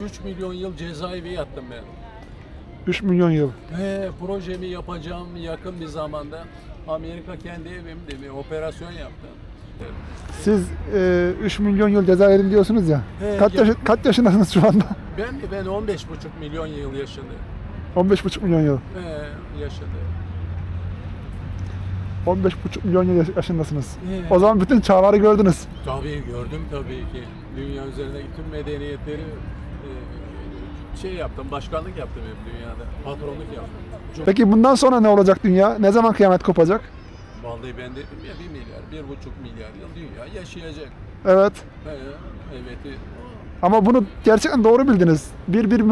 3 milyon yıl cezaevi yattım ben. 3 milyon yıl. Ve projemi yapacağım yakın bir zamanda Amerika kendi evimde bir operasyon yaptı. Siz e, 3 milyon yıl cezaevinde diyorsunuz ya. He, kaç, ya- yaş- kaç yaşındasınız şu anda? Ben mi? Ben 15,5 milyon yıl yaşadı. 15,5 milyon yıl. He, yaşadı. 15,5 milyon yıl yaş- yaşındasınız. He. O zaman bütün çağları gördünüz. Tabii gördüm tabii ki. Dünya üzerindeki tüm medeniyetleri şey yaptım, başkanlık yaptım hep dünyada. Patronluk yaptım. Çok, Peki bundan sonra ne olacak dünya? Ne zaman kıyamet kopacak? Vallahi ben dedim ya 1 milyar, bir buçuk milyar yıl dünya yaşayacak. Evet. He, evet. Ama bunu gerçekten doğru bildiniz. Bir, bir, bir,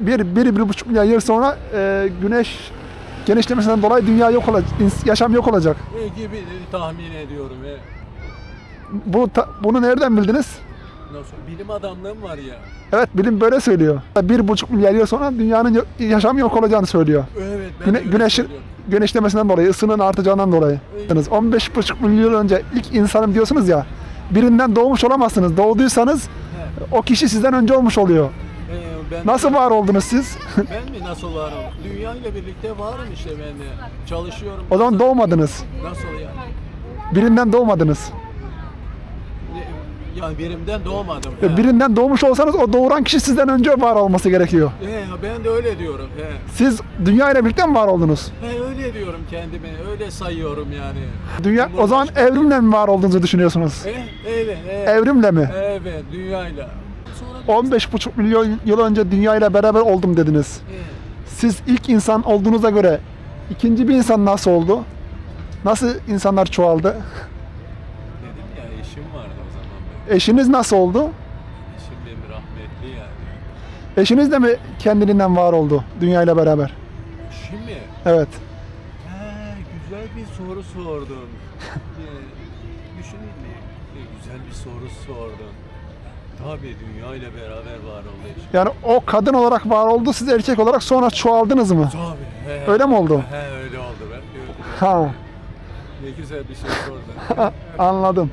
bir, bir, bir buçuk milyar yıl sonra e, güneş genişlemesinden dolayı dünya yok olacak, yaşam yok olacak. E, gibi tahmin ediyorum. He. Bu ta- bunu nereden bildiniz? Bilim adamlığım var ya. Evet bilim böyle söylüyor. Bir buçuk milyar yıl sonra dünyanın yaşam yok olacağını söylüyor. Evet ben Güne, söylüyorum. genişlemesinden dolayı, ısının artacağından dolayı. 15,5 milyon yıl önce ilk insanım diyorsunuz ya. Birinden doğmuş olamazsınız. Doğduysanız o kişi sizden önce olmuş oluyor. He, ben, Nasıl var oldunuz siz? Ben mi nasıl varım? Dünya ile birlikte varım işte ben de. Çalışıyorum. o zaman doğmadınız. Nasıl ya? Birinden doğmadınız. Yani birimden doğmadım. He. Birinden doğmuş olsanız o doğuran kişi sizden önce var olması gerekiyor. He, ben de öyle diyorum. He. Siz dünya ile birlikte mi var oldunuz? He, öyle diyorum kendime. Öyle sayıyorum yani. Dünya o zaman evrimle mi var olduğunuzu düşünüyorsunuz? He, evet, he. Evrimle mi? Evet, dünyayla. Sonra 15,5 milyon yıl önce dünya ile beraber oldum dediniz. He. Siz ilk insan olduğunuza göre ikinci bir insan nasıl oldu? Nasıl insanlar çoğaldı? Dedim ya eşim vardı o zaman benim. Eşiniz nasıl oldu? Eşim benim rahmetli yani. Eşiniz de mi kendiliğinden var oldu dünya ile beraber? Şimdi Evet. He, güzel bir soru sordun. Ee, Düşüneyim mi? Ee, Güzel bir soru sordun. Tabii dünya ile beraber var oldu eşim. Yani o kadın olarak var oldu, siz erkek olarak sonra çoğaldınız mı? Tabii. He, Öyle mi oldu? He öyle oldu ben gördüm. Ha, Ne güzel bir şey sordun. anladım.